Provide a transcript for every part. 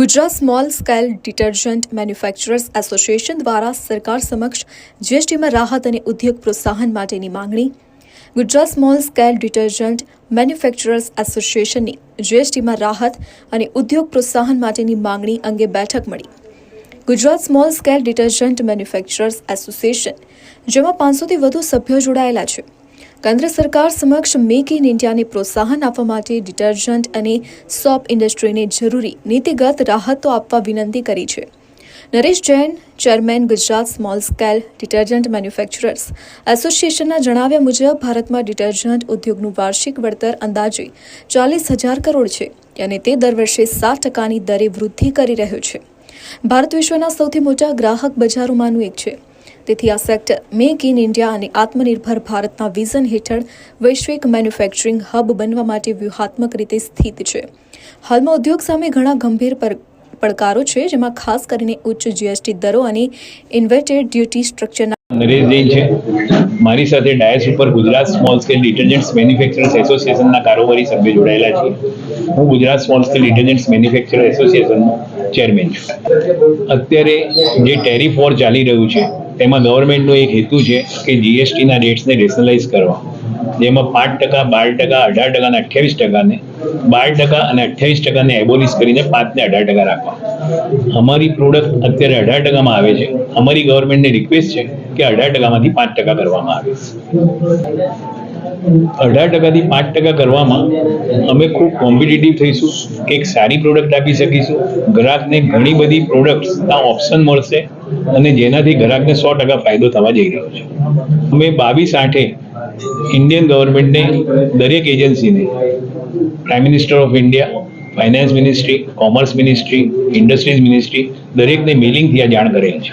Gujarat small scale detergent manufacturers association દ્વારા સરકાર સમક્ષ જીએસટીમાં રાહત અને ઉદ્યોગ પ્રોત્સાહન માટેની માંગણી. Gujarat small scale detergent manufacturers એસોસિએશનની જીએસટીમાં રાહત અને ઉદ્યોગ પ્રોત્સાહન માટેની માંગણી અંગે બેઠક મળી. Gujarat small scale detergent manufacturers association, જેમાં પાંચસોથી વધુ સભ્યો જોડાયેલા છે. કેન્દ્ર સરકાર સમક્ષ મેક ઇન ઇન્ડિયાને પ્રોત્સાહન આપવા માટે ડિટર્જન્ટ અને સોપ ઇન્ડસ્ટ્રીને જરૂરી નીતિગત રાહતો આપવા વિનંતી કરી છે. Naresh Jain chairman Gujarat small scale detergent manufacturers એસોસિએશનના જણાવ્યા મુજબ ભારતમાં ડિટર્જન્ટ ઉદ્યોગનું વાર્ષિક વળતર અંદાજે ચાલીસ હજાર કરોડ છે અને તે દર વર્ષે સાત ટકાની દરે વૃદ્ધિ કરી રહ્યો છે. ભારત વિશ્વના સૌથી મોટા ગ્રાહક બજારોમાંનું એક છે. તેથી આ સેક્ટર મેક ઇન ઇન્ડિયા અને આત્મનિર્ભર ભારતના વિઝન હેઠળ વૈશ્વિક મેન્યુફેક્ચરિંગ હબ બનવા માટે વ્યૂહાત્મક રીતે સ્થિત છે. હાલમાં ઉદ્યોગ સામે ઘણા ગંભીર પડકારો છે, જેમાં ખાસ કરીને ઉચ્ચ જીએસટી દરો અને ઇન્વર્ટેડ ડ્યુટી સ્ટ્રક્ચરના નરેશ છે. મારી સાથે ડાયસ ઉપર Gujarat small scale detergents manufacturers એસોસિએશનના કારોબારી સભ્ય જોડાયેલા છીએ હું Gujarat small scale detergents manufacturer એસોસિએશનનો chairman છું. અત્યારે જે ટેરિફ વોર ચાલી રહ્યું છે, તેમાં ગવર્મેન્ટનો એક હેતુ છે કે જીએસટીના રેટ્સને રેશનલાઇઝ કરવા. જેમાં પાંચ ટકા, બાર ટકા, અઢાર ટકા અને અઠ્યાવીસ ટકાને, બાર ટકા અને અઠ્યાવીસ ટકાને એબોલિશ કરીને પાંચને અઢાર ટકા રાખવા. અમારી પ્રોડક્ટ અત્યારે અઢાર ટકામાં આવે છે. અમારી ગવર્મેન્ટની રિક્વેસ્ટ છે કે અઢાર ટકામાંથી પાંચ ટકા કરવામાં આવે. અઢાર ટકાથી પાંચ ટકા કરવામાં અમે ખૂબ કોમ્પિટિટિવ થઈશું એક સારી પ્રોડક્ટ આપી શકીશું. ગ્રાહકને ઘણી બધી પ્રોડક્ટ્સના ઓપ્શન મળશે અને જેનાથી ગ્રાહકને સો ટકા ફાયદો થવા જઈ રહ્યો છે. અમે બાવીસ આઠે ઇન્ડિયન ગવર્મેન્ટને દરેક એજન્સીને prime minister of India finance ministry commerce ministry industries ministry દરેકને મેલિંગથી આ જાણ કરેલ છે.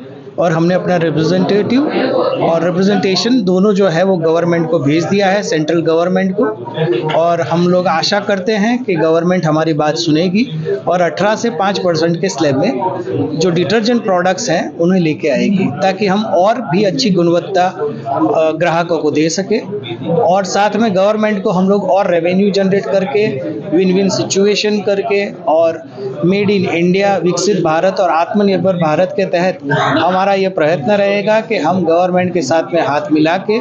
और हमने अपना रिप्रेजेंटेटिव और रिप्रेजेंटेशन दोनों जो है वो गवर्नमेंट को भेज दिया है सेंट्रल गवर्नमेंट को। और हम लोग आशा करते हैं कि गवर्नमेंट हमारी बात सुनेगी और 18 से 5 परसेंट के स्लैब में जो डिटर्जेंट प्रोडक्ट्स हैं, उन्हें लेके आएगी, ताकि हम और भी अच्छी गुणवत्ता ग्राहकों को दे सके। और साथ में गवर्नमेंट को हम लोग और रेवेन्यू जनरेट करके विन विन सिचुएशन करके और मेड इन इंडिया विकसित भारत और आत्मनिर्भर भारत के तहत हमारा ये प्रयत्न रहेगा कि हम गवर्नमेंट के साथ में हाथ मिला के